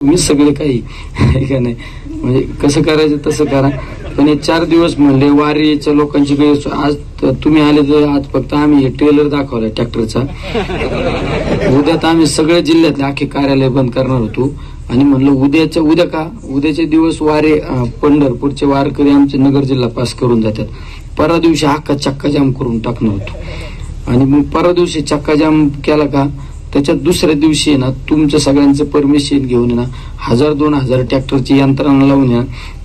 मी सगळे काही का नाही? म्हणजे कसं करायचं तसं करा. पण हे चार दिवस म्हणले वारीच्या लोकांची काही आज तुम्ही आले तर आज फक्त आम्ही हे ट्रेलर दाखवलाय ट्रॅक्टरचा उद्या तर आम्ही सगळ्या जिल्ह्यातले अख्खे कार्यालय बंद करणार होतो. आणि म्हणलं उद्याच्या उद्या का? उद्याचे दिवस वारे पंढरपूरचे वारकरी आमचे नगर जिल्हा पास करून जातात. परा दिवशी हक्का चक्काजाम करून टाकणार होतो. आणि मग परा दिवशी चक्काजाम केला का? त्याच्यात दुसऱ्या दिवशी आहे ना तुमच्या सगळ्यांचं परमिशन घेऊन ना हजार दोन हजार ट्रॅक्टरची यंत्रणा लावून ना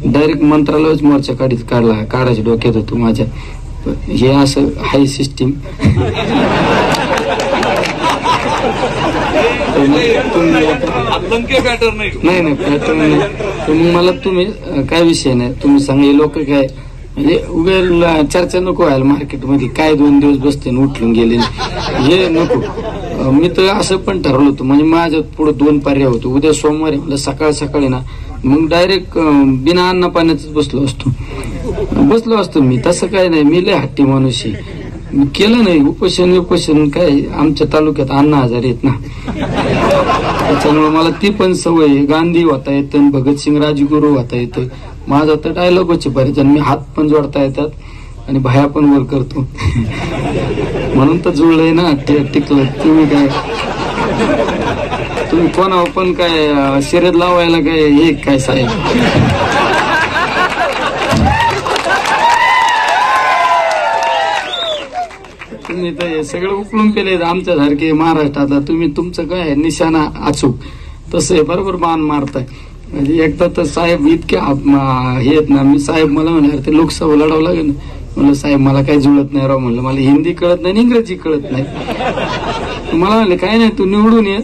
डायरेक्ट मंत्रालयच मोर्चा काढीत काढला काढायच्या डोक्यात होतो माझ्या. हे असं हाय सिस्टीम नाही. नाही नाही pattern नाही. मला तुम्ही काय विषय नाही. तुम्ही सांगा हे लोक काय म्हणजे उगेल चर्चा नको व्हायला मार्केटमध्ये काय दोन दिवस बसते उठलून गेले. हे नको. मी तर असं पण ठरवलं होतं. म्हणजे माझ्या पुढे दोन पर्याय होतो. उद्या सोमवारी मला सकाळ सकाळी ना मग डायरेक्ट बिना अन्न पाण्याच बसलो असतो. बसलो असतो मी. तसं काय नाही. मी लय हट्टी माणूस आहे. मी केलं नाही. उपोषण उपोषण काय? आमच्या तालुक्यात अन्न आजार येत ना. त्याच्यामुळे मला ती पण सवय आहे. गांधी होता येतं भगतसिंग राजगुरू होता येतं. माझा तर डायलॉगच आहे बरेच आणि मी हात पण जोडता येतात आणि भाया पण वर करतो. म्हणून तर जुळलंय ना टिकलं तुम्ही काय तुम्ही कोणावर पण काय शर्यत लावायला काय हे काय साहेब? तुम्ही तर हे सगळं उकळून केले आमच्या सारखे महाराष्ट्रातला. तुम्ही तुमचं काय निशाणा अचूक. तसं आहे बरोबर बाण मारताय. म्हणजे एकदा तर साहेब इतके हे आहेत ना मी साहेब मला म्हणणार ते लोकसभा लढावं लागेल ना." म्हणलं साहेब मला काही जुळत नाही राव म्हणलं मला हिंदी कळत नाही आणि इंग्रजी कळत नाही. मला म्हणलं काय नाही तू निवडून ये.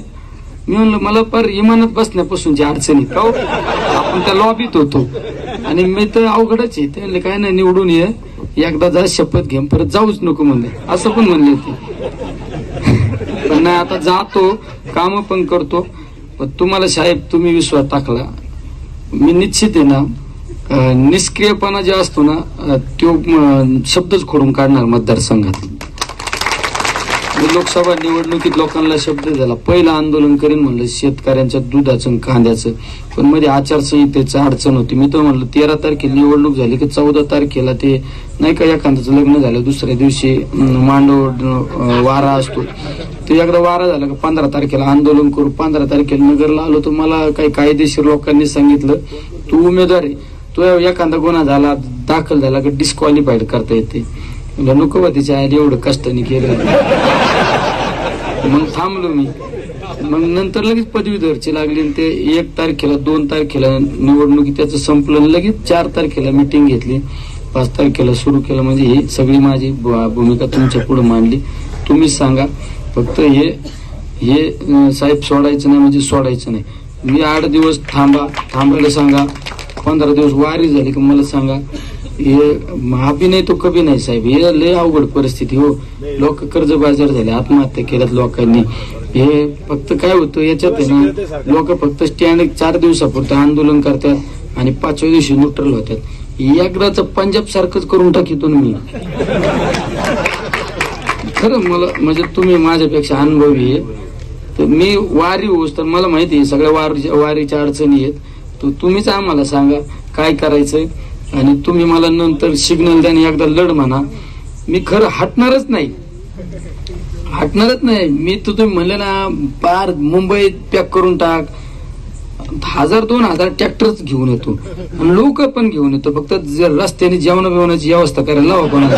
मी म्हणलं मला पर बसण्यापासून बसण्यापासूनची अडचणी का हो? आपण त्या लॉबीत होतो आणि मी तर अवघडच आहे. ते म्हणले काय नाही निवडून ये. एकदा जा शपथ घे परत जाऊच नको म्हणले. असं पण म्हणले होते पण नाही आता जातो काम पण करतो. पण तुम्हाला साहेब तुम्ही विश्वास टाकला. मी निश्चित आहे ना निष्क्रियपणा जे असतो ना तो शब्दच खोडून काढणार मतदारसंघात. लोकसभा निवडणुकीत लोकांना शब्द दिला. पहिलं आंदोलन करीन म्हणलं शेतकऱ्यांच्या दुधाचं कांद्याचं. पण मध्ये आचारसंहितेचं अडचण होती. मी तर म्हणलं तेरा तारखेला निवडणूक झाली की चौदा तारखेला ते नाही का एखाद्याचं लग्न झालं दुसऱ्या दिवशी मांडव वारा असतो. ते एकदा वारा झाला का पंधरा तारखेला आंदोलन करू. पंधरा तारखेला नगरला आलो तर मला काही कायदेशीर लोकांनी सांगितलं तू उमेदवार आहे. तो एखादा गुन्हा झाला दाखल झाला की डिस्क्वालिफाईड करता येते. म्हणलं नको बा तिच्या आईने एवढं कष्टाने केलं. मग थांबलो मी. मग नंतर लगेच पदवीधरची लागली आणि ते एक तारखेला दोन तारखेला निवडणुकी त्याचं संपलं लगेच चार तारखेला मिटिंग घेतली. पाच तारखेला सुरू केलं. म्हणजे ही सगळी माझी भूमिका तुमच्यापुढे मांडली. तुम्हीच सांगा. फक्त हे हे साहेब सोडायचं नाही म्हणजे सोडायचं नाही. मी आठ दिवस थांबा थांबायला सांगा. पंधरा दिवस वारी झाली की मला सांगा. हे अभिनय तो कमी नाही साहेब. हे लय अवघड परिस्थिती हो. लोक कर्ज बाजार झाले आत्महत्या केल्यात लोकांनी. हे फक्त काय होतं याच्यात आहे ना लोक फक्त स्टँड चार दिवसापुरतं आंदोलन करतात आणि पाचव्या दिवशी न्यूट्रल होतात. एकदाच पंजाब सारखंच करून टाकीतो मी. खरं मला म्हणजे तुम्ही माझ्यापेक्षा अनुभवी आहे. तर मी वारी होऊस तर मला माहिती आहे सगळ्या वारीच्या वारीच्या अडचणी आहेत. तर तुम्हीच आम्हाला सांगा काय करायचंय. आणि तुम्ही मला नंतर सिग्नल द्या आणि एकदा लढ म्हणा. मी खरं हटणारच नाही. हटणारच नाही. मी तर तुम्ही म्हणले ना पार मुंबईत पॅक करून टाक. हजार दोन हजार ट्रॅक्टरच घेऊन येतो. आणि लोक पण घेऊन येतो. फक्त जर रस्त्याने जेवण बिवणाची व्यवस्था करायला लावा कोणाला.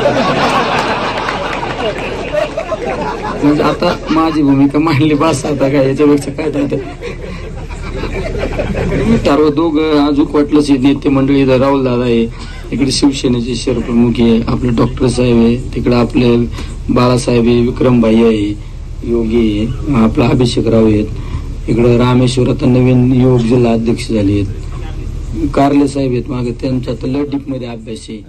म्हणजे आता माझी भूमिका मांडली बस आता काय याच्यापेक्षा काय तारो मी दोघं अजून वाटलंच नेते मंडळी इथं राहुल दादा आहे इकडे शिवसेनेचे शहरप्रमुख आहे आपले डॉक्टर साहेब आहे तिकडे आपले बाळासाहेब आहे विक्रमभाई आहे योगी आहे आपला अभिषेक राव आहेत इकडं रामेश्वर आता नवीन योग जिल्हा अध्यक्ष झाले आहेत. कारले साहेब आहेत मागे त्यांच्या तर लयमध्ये अभ्यास आहे.